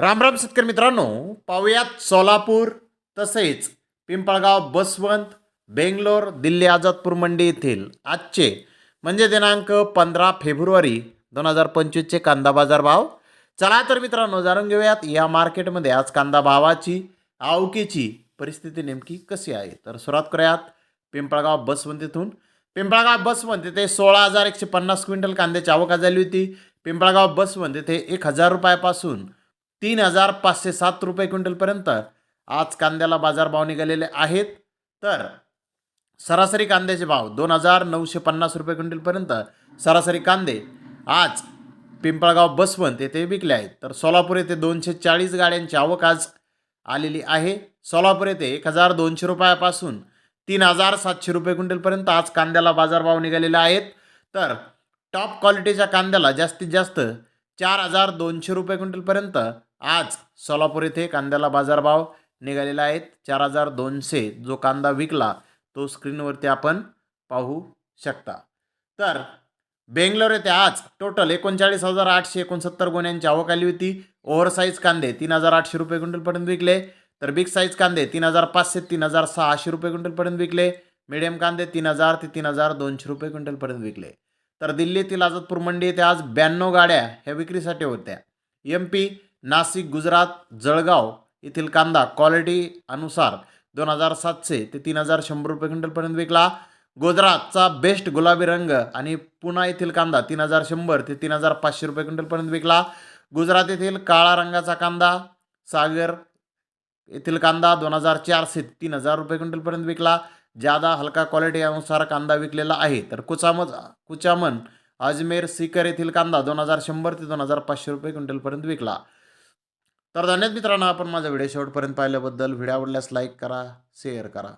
रामराम शेतकरी मित्रांनो पाहुयात सोलापूर तसेच पिंपळगाव बसवंत बेंगलोर दिल्ली आझादपूर मंडी येथील आजचे म्हणजे दिनांक पंधरा फेब्रुवारी दोन हजार पंचवीसचे कांदा बाजार भाव. चला तर मित्रांनो जाणून घेऊयात या मार्केटमध्ये आज कांदा भावाची आवकीची परिस्थिती नेमकी कशी आहे? तर सुरुवात करूयात पिंपळगाव बसवंत येथून पिंपळगाव बसवंत येथे सोळा हजार एकशे पन्नास क्विंटल कांद्याची आवक झाली होती. पिंपळगाव बसवंत येथे एक हजार रुपयापासून तीन हजार पाचशे सात रुपये क्विंटलपर्यंत आज कांद्याला बाजारभाव निघालेले आहेत. तर सरासरी कांद्याचे भाव दोन हजार नऊशे पन्नास रुपये क्विंटलपर्यंत सरासरी कांदे आज पिंपळगाव बसवंत येथे विकले आहेत. तर सोलापूर येथे दोनशे चाळीस गाड्यांची आवक आज आलेली आहे. सोलापूर येथे एक हजार दोनशे रुपयापासून तीन हजार सातशे रुपये क्विंटलपर्यंत आज कांद्याला बाजारभाव निघालेले आहेत तर टॉप क्वालिटीच्या कांद्याला जास्तीत जास्त चार हजार दोनशे रुपये क्विंटलपर्यंत आज सोलापूर येथे कांद्याला बाजारभाव निघालेला आहेत चार हजार दोनशे जो कांदा विकला तो स्क्रीनवरती आपण पाहू शकता. तर बेंगलोर येथे आज टोटल एकोणचाळीस हजार आठशे एकोणसत्तर गुन्ह्यांची आवक आली होती. ओव्हरसाईज कांदे तीन हजार आठशे रुपये क्विंटलपर्यंत विकले. तर बिग साईज कांदे तीन हजार पाचशे तीन हजार सहाशे रुपये क्विंटलपर्यंत विकले. मिडियम कांदे तीन हजार ते तीन हजार दोनशे रुपये क्विंटलपर्यंत विकले. तर दिल्लीतील आझादपूर मंडी येथे आज ब्याण्णव गाड्या ह्या विक्रीसाठी होत्या. एम पी नाशिक गुजरात जळगाव येथील कांदा क्वालिटी अनुसार दोन हजार सातशे ते तीन हजार शंभर रुपये क्विंटलपर्यंत विकला. गुजरातचा बेस्ट गुलाबी रंग आणि पुणा येथील कांदा तीन हजार शंभर ते तीन हजार पाचशे रुपये क्विंटलपर्यंत विकला. गुजरात येथील काळा रंगाचा कांदा सागर येथील कांदा दोन हजार चारशे तीन हजार रुपये क्विंटलपर्यंत विकला. ज्यादा हलका क्वालिटी अनुसार कांदा विकलेला आहे तर कुचामज कुचामन अजमेर सीकर येथील कांदा दोन हजार शंभर ते दोन हजार पाचशे रुपये क्विंटलपर्यंत विकला. तर धन्यवाद मित्रांनो आपण माझा व्हिडिओ शेवटपर्यंत पाहिल्याबद्दल. व्हिडिओ आवडल्यास लाईक करा शेअर करा.